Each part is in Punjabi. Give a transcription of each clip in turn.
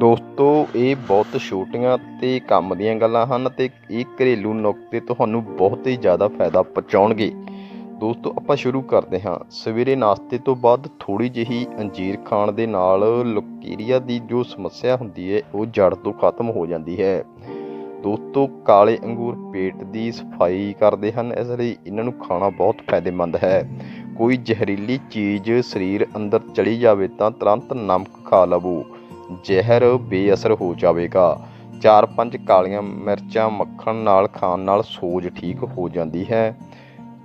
ਦੋਸਤੋ, ਇਹ ਬਹੁਤ ਛੋਟੀਆਂ ਤੇ ਕੰਮ ਦੀਆਂ ਗੱਲਾਂ ਹਨ ਤੇ ਇਹ ਘਰੇਲੂ ਨੁਕਤੇ ਤੁਹਾਨੂੰ ਬਹੁਤ ਹੀ ਜ਼ਿਆਦਾ ਫਾਇਦਾ ਪਹੁੰਚਾਉਣਗੇ। ਦੋਸਤੋ, ਆਪਾਂ ਸ਼ੁਰੂ ਕਰਦੇ ਹਾਂ। ਸਵੇਰੇ ਨਾਸ਼ਤੇ ਤੋਂ ਬਾਅਦ ਥੋੜੀ ਜਿਹੀ ਅੰਜੀਰ ਖਾਣ ਦੇ ਨਾਲ ਲੁਕੀਰੀਆ ਦੀ ਜੋ ਸਮੱਸਿਆ ਹੁੰਦੀ ਹੈ, ਉਹ ਜੜ ਤੋਂ ਖਤਮ ਹੋ ਜਾਂਦੀ ਹੈ। ਦੋਸਤੋ, ਕਾਲੇ ਅੰਗੂਰ ਪੇਟ ਦੀ ਸਫ਼ਾਈ ਕਰਦੇ ਹਨ। ਇਸ ਲਈ ਇਹਨਾਂ ਨੂੰ ਖਾਣਾ ਬਹੁਤ ਫਾਇਦੇਮੰਦ ਹੈ। ਕੋਈ ਜ਼ਹਿਰੀਲੀ ਚੀਜ਼ ਸਰੀਰ ਅੰਦਰ ਚਲੀ ਜਾਵੇ ਤਾਂ ਤੁਰੰਤ ਨਮਕ ਖਾ ਲਵੋ। ਜ਼ਹਿਰ ਬੇਅਸਰ ਹੋ ਜਾਵੇਗਾ। ਚਾਰ ਪੰਜ ਕਾਲੀਆਂ ਮਿਰਚਾਂ ਮੱਖਣ ਨਾਲ ਖਾਣ ਨਾਲ ਸੋਜ ਠੀਕ ਹੋ ਜਾਂਦੀ ਹੈ।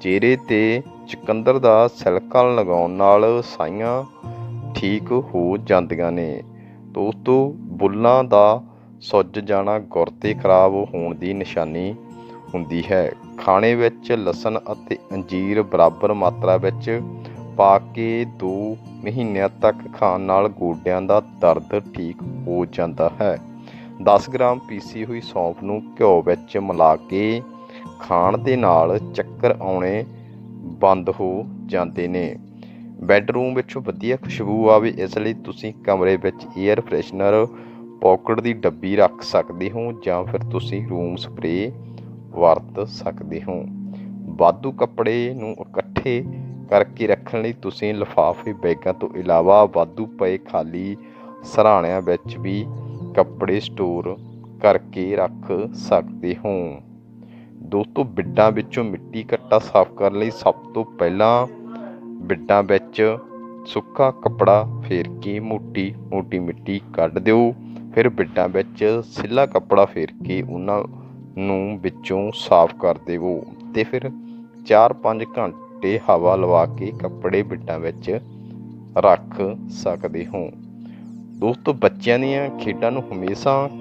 ਚਿਹਰੇ ਤੇ ਚੁਕੰਦਰ ਦਾ ਸਿਲਕਾ ਲਗਾਉਣ ਨਾਲ ਸਾਈਆਂ ਠੀਕ ਹੋ ਜਾਂਦੀਆਂ ਨੇ। ਦੋਸਤੋ, ਬੁੱਲਾਂ ਦਾ ਸੁੱਜ ਜਾਣਾ ਗੁਰਤੇ ਖਰਾਬ ਹੋਣ ਦੀ ਨਿਸ਼ਾਨੀ ਹੁੰਦੀ ਹੈ। ਖਾਣੇ ਵਿੱਚ ਲਸਣ ਅਤੇ ਅੰਜੀਰ ਬਰਾਬਰ ਮਾਤਰਾ ਵਿੱਚ ਪਾ ਕੇ ਦੋ ਮਹੀਨਿਆਂ ਤੱਕ ਖਾਣ ਨਾਲ ਗੋਡਿਆਂ ਦਾ ਦਰਦ ਠੀਕ ਹੋ ਜਾਂਦਾ ਹੈ। 10 ਗ੍ਰਾਮ ਪੀਸੀ ਹੋਈ ਸੌਂਫ ਨੂੰ ਘਿਓ ਵਿੱਚ ਮਿਲਾ ਕੇ ਖਾਣ ਦੇ ਨਾਲ ਚੱਕਰ ਆਉਣੇ ਬੰਦ ਹੋ ਜਾਂਦੇ ਨੇ। ਬੈੱਡਰੂਮ ਵਿੱਚ ਵਧੀਆ ਖੁਸ਼ਬੂ ਆਵੇ, ਇਸ ਲਈ ਤੁਸੀਂ ਕਮਰੇ ਵਿੱਚ 에ਅਰ ਫਰੈਸ਼ਨਰ ਪਾਕਟ ਦੀ ਡੱਬੀ ਰੱਖ ਸਕਦੇ ਹੋ ਜਾਂ ਫਿਰ ਤੁਸੀਂ ਰੂਮ ਸਪਰੇ ਵਰਤ ਸਕਦੇ ਹੋ। ਵਾਧੂ ਕੱਪੜੇ ਨੂੰ ਇਕੱਠੇ ਕਰਕੇ ਰੱਖਣ ਲਈ ਤੁਸੀਂ ਲਿਫਾਫੇ ਬੈਗਾਂ ਤੋਂ ਇਲਾਵਾ ਵਾਧੂ ਪਏ ਖਾਲੀ ਸਰਾਣਿਆਂ ਵਿੱਚ ਵੀ ਕੱਪੜੇ ਸਟੋਰ ਕਰਕੇ ਰੱਖ ਸਕਦੇ ਹੋ। ਦੋਸਤੋ, ਬਿੱਡਾਂ ਵਿੱਚੋਂ ਮਿੱਟੀ ਕੱਟਾ ਸਾਫ਼ ਕਰਨ ਲਈ ਸਭ ਤੋਂ ਪਹਿਲਾਂ ਬਿੱਡਾਂ ਵਿੱਚ ਸੁੱਕਾ ਕੱਪੜਾ ਫੇਰ ਕੇ ਮੋਟੀ ਮੋਟੀ ਮਿੱਟੀ ਕੱਢ ਦਿਓ। ਫਿਰ ਬਿੱਡਾਂ ਵਿੱਚ ਸਿੱਲਾ ਕੱਪੜਾ ਫੇਰ ਕੇ ਉਹਨਾਂ ਨੂੰ ਵਿੱਚੋਂ ਸਾਫ਼ ਕਰ ਦੇਵੋ। ਤੇ ਫਿਰ 4-5 ਘੰਟੇ ਹਵਾ ਲਵਾ ਕੇ ਕੱਪੜੇ ਬਿੱਟਾਂ ਵਿੱਚ ਰੱਖ ਸਕਦੇ ਹੋ। ਦੋਸਤੋ, ਬੱਚਿਆਂ ਦੀਆਂ ਖੇਡਾਂ ਨੂੰ ਹਮੇਸ਼ਾ